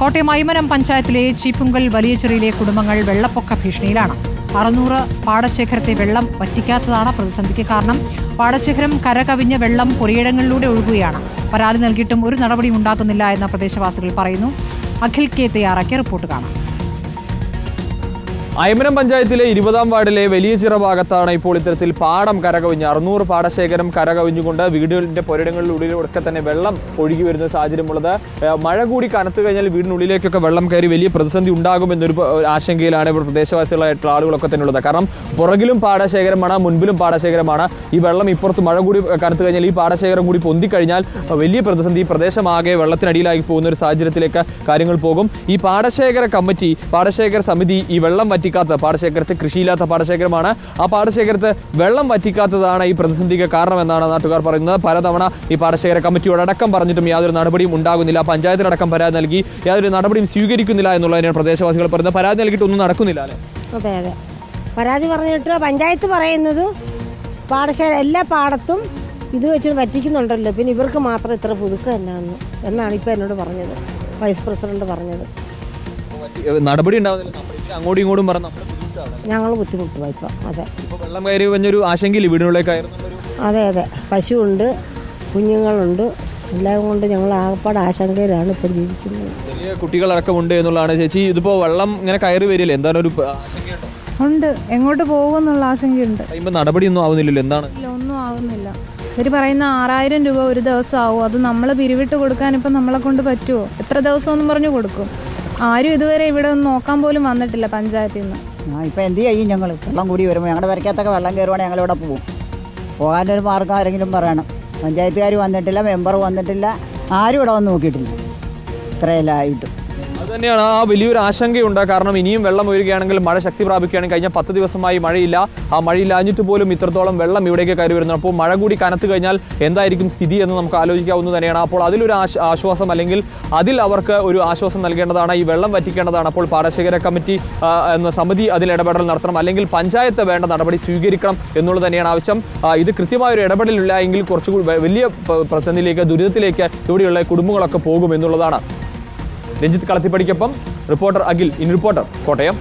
കോട്ടയം അയ്മനം പഞ്ചായത്തിലെ ചീപ്പുങ്കൽ വലിയചെറിയിലെ കുടുംബങ്ങൾ വെള്ളപ്പൊക്ക ഭീഷണിയിലാണ്. അറുന്നൂറ് പാടശേഖരത്തെ വെള്ളം പറ്റിക്കാത്തതാണ് പ്രതിസന്ധിക്ക് കാരണം. പാടശേഖരം കരകവിഞ്ഞ വെള്ളം പുരയിടങ്ങളിലൂടെ ഒഴുകുകയാണ്. പരാതി നൽകിയിട്ടും ഒരു നടപടിയും ഉണ്ടാകുന്നില്ല എന്ന് പ്രദേശവാസികൾ പറയുന്നു. അഖിൽ കെ തയ്യാറാക്കിയ റിപ്പോർട്ട് കാണാം. അയമനം പഞ്ചായത്തിലെ ഇരുപതാം വാർഡിലെ വലിയ ചിറ ഭാഗത്താണ് ഇപ്പോൾ ഇത്തരത്തിൽ പാടം കരകവിഞ്ഞ്. അറുന്നൂറ് പാടശേഖരം കരകവിഞ്ഞുകൊണ്ട് വീടുകളുടെ പുരയിടങ്ങളിലൂടെ തന്നെ വെള്ളം ഒഴുകി വരുന്ന സാഹചര്യമുള്ളത്. മഴ കൂടി കനത്തു കഴിഞ്ഞാൽ വീടിനുള്ളിലേക്കൊക്കെ വെള്ളം കയറി വലിയ പ്രതിസന്ധി ഉണ്ടാകുമെന്നൊരു ആശങ്കയിലാണ് ഇവിടെ പ്രദേശവാസികളായിട്ടുള്ള ആളുകളൊക്കെ തന്നെ ഉള്ളത്. കാരണം പുറകിലും പാടശേഖരമാണ് മുൻപിലും പാടശേഖരമാണ്. ഈ വെള്ളം ഇപ്പുറത്ത് മഴ കൂടി കനത്തു കഴിഞ്ഞാൽ ഈ പാടശേഖരം കൂടി പൊന്തിക്കഴിഞ്ഞാൽ വലിയ പ്രതിസന്ധി ഈ പ്രദേശമാകെ വെള്ളത്തിനടിയിലായി പോകുന്ന ഒരു സാഹചര്യത്തിലേക്ക് കാര്യങ്ങൾ പോകും. ഈ പാടശേഖര കമ്മിറ്റി പാടശേഖര സമിതി ഈ വെള്ളം വറ്റിക്കാത്ത പാടശേഖരത്ത് കൃഷിയില്ലാത്ത പാടശേഖരമാണ്. ആ പാടശേഖരത്ത് വെള്ളം വറ്റിക്കാത്തതാണ് ഈ പ്രതിസന്ധിക്ക് കാരണമെന്നാണ് നാട്ടുകാർ പറയുന്നത്. പലതവണ ഈ പാടശേഖര കമ്മിറ്റിയോട് അടക്കം പറഞ്ഞിട്ടും യാതൊരു നടപടിയും ഉണ്ടാകുന്നില്ല. പഞ്ചായത്തിനടക്കം പരാതി നൽകി. യാതൊരു നടപടിയും സ്വീകരിക്കുന്നില്ല എന്നുള്ളതിനാണ് പ്രദേശവാസികൾ പറയുന്നത്. പരാതി നൽകിയിട്ട് ഒന്നും നടക്കുന്നില്ല അതെ അതെ. പരാതി പറഞ്ഞിട്ട് പഞ്ചായത്ത് പറയുന്നത് പാടശേഖര എല്ലാ പാടത്തും ഇത് വെച്ച് പറ്റിക്കുന്നുണ്ടല്ലോ പിന്നെ ഇവർക്ക് മാത്രം ഇത്ര പുതുക്കം എന്നാണ് ഇപ്പം എന്നോട് പറഞ്ഞത്. വൈസ് പ്രസിഡന്റ് പറഞ്ഞത്. നടപടി ഉണ്ടാകുന്നില്ല നമ്മളിങ്ങനെ അങ്ങോട്ടും ഇങ്ങോട്ടും പറഞ്ഞ് നമ്മൾ ബുദ്ധിമുട്ടാണ്. ഞങ്ങൾ ബുദ്ധിമുട്ടുക ഇപ്പം അതെ. ഇപ്പോൾ വെള്ളം കയറി കഴിഞ്ഞൊരു ആശങ്കയില്ല വീടിനുള്ളിലേക്കായിരുന്നു? അതെ അതെ. പശുവുണ്ട് കുഞ്ഞുങ്ങളുണ്ട്. എല്ലാം കൊണ്ട് ഞങ്ങൾ ആകപ്പാട് ആശങ്കയിലാണ് ഇപ്പം ജീവിക്കുന്നത്. ചെറിയ കുട്ടികളടക്കമുണ്ട് എന്നുള്ളതാണ്. ചേച്ചി ഇതിപ്പോ വെള്ളം ഇങ്ങനെ കയറി വരില്ലേ എന്താണ് ഒരു ആശങ്കയുണ്ടോ? ഉണ്ട്. എങ്ങോട്ട് പോകുമെന്നുള്ള ആശങ്കയുണ്ട്. കഴിയുമ്പോൾ നടപടിയൊന്നും ആവുന്നില്ലല്ലോ. എന്താണ്? ഇല്ല ഒന്നും ആകുന്നില്ല ഇവർ പറയുന്ന ആറായിരം രൂപ ഒരു ദിവസം ആവും അത് നമ്മൾ പിരിവിട്ട് കൊടുക്കാൻ ഇപ്പൊ നമ്മളെ കൊണ്ട് പറ്റുമോ എത്ര ദിവസം എന്ന് പറഞ്ഞു കൊടുക്കും. ആരും ഇതുവരെ ഇവിടെ ഒന്ന് നോക്കാൻ പോലും വന്നിട്ടില്ല പഞ്ചായത്തിൽ നിന്ന് ആ ഇപ്പം എന്ത് ചെയ്യും ഞങ്ങൾ വെള്ളം കൂടി വരുമ്പോൾ ഞങ്ങളുടെ വരയ്ക്കകത്തൊക്കെ വെള്ളം കയറുവാണെങ്കിൽ ഞങ്ങൾ ഇവിടെ പോകും പോകാനൊരു മാർഗം ആരെങ്കിലും പറയണം. പഞ്ചായത്തുകാർ വന്നിട്ടില്ല മെമ്പർ വന്നിട്ടില്ല ആരും ഇവിടെ വന്ന് നോക്കിയിട്ടില്ല. ഇത്രയെല്ലാം ആയിട്ടും തന്നെയാണ് ആ വലിയൊരു ആശങ്കയുണ്ട്. കാരണം ഇനിയും വെള്ളം ഉയരുകയാണെങ്കിൽ മഴ ശക്തി പ്രാപിക്കുകയാണെങ്കിൽ കഴിഞ്ഞ പത്ത് ദിവസമായി മഴയില്ല. ആ മഴയില്ലാഞ്ഞിട്ട് പോലും ഇത്രത്തോളം വെള്ളം ഇവിടേക്ക് കയറി വരുന്നു. അപ്പോൾ മഴ കൂടി കനത്തു കഴിഞ്ഞാൽ എന്തായിരിക്കും സ്ഥിതി എന്ന് നമുക്ക് ആലോചിക്കാവുന്ന തന്നെയാണ്. അപ്പോൾ അതിലൊരു ആശ്വാസം അല്ലെങ്കിൽ അതിൽ അവർക്ക് ഒരു ആശ്വാസം നൽകേണ്ടതാണ്. ഈ വെള്ളം വറ്റിക്കേണ്ടതാണ്. അപ്പോൾ പാടശേഖര കമ്മിറ്റി എന്ന സമിതി അതിൽ ഇടപെടൽ നടത്തണം. അല്ലെങ്കിൽ പഞ്ചായത്ത് വേണ്ട നടപടി സ്വീകരിക്കണം എന്നുള്ളത് തന്നെയാണ് ആവശ്യം. ഇത് കൃത്യമായ ഒരു ഇടപെടലില്ല എങ്കിൽ കുറച്ചുകൂടി വലിയ പ്രതിസന്ധിയിലേക്ക് ദുരിതത്തിലേക്ക് ഇവിടെയുള്ള കുടുംബങ്ങളൊക്കെ പോകും എന്നുള്ളതാണ്. Ranjith കളത്തിപ്പടിക്കൊപ്പം reporter Akhil in reporter Kottayam.